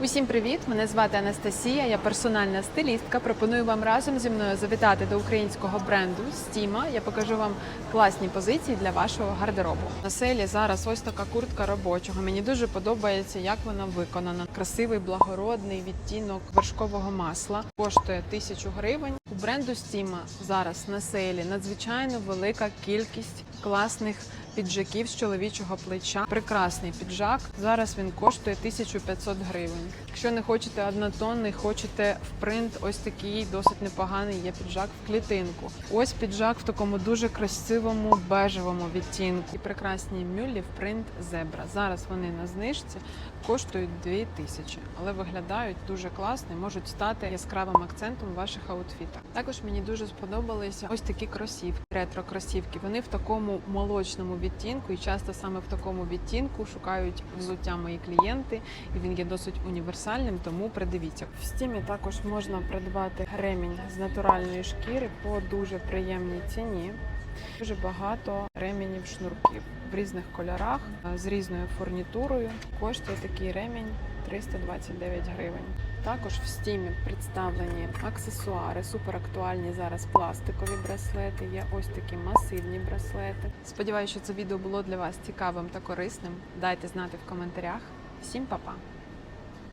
Усім привіт! Мене звати Анастасія. Я персональна стилістка. Пропоную вам разом зі мною завітати до українського бренду Стіма. Я покажу вам класні позиції для вашого гардеробу. На селі зараз ось така куртка робочого. Мені дуже подобається, як вона виконана. Красивий благородний відтінок вершкового масла. Коштує тисячу гривень. У бренду Стіма зараз на селі надзвичайно велика кількість класних піджаків з чоловічого плеча. Прекрасний піджак. Зараз він коштує 1500 гривень. Якщо не хочете однотонний, хочете в принт, ось такий досить непоганий є піджак в клітинку. Ось піджак в такому дуже красивому бежевому відтінку. І прекрасні мюллі в принт зебра. Зараз вони на знижці коштують 2000, але виглядають дуже класно і можуть стати яскравим акцентом в ваших аутфітах. Також мені дуже сподобалися ось такі кросівки, ретро кросівки. Вони в такому молочному відтінку, і часто саме в такому відтінку шукають взуття мої клієнти, і він є досить універсальним, тому придивіться. В стімі також можна придбати ремінь з натуральної шкіри по дуже приємній ціні. Дуже багато ременів шнурків в різних кольорах е, з різною фурнітурою. Коштує такий ремінь 329 гривень. Також в стімі представлені аксесуари, суперактуальні зараз пластикові браслети. Є ось такі масивні браслети. Сподіваюся, що це відео було для вас цікавим та корисним. Дайте знати в коментарях. Всім па-па!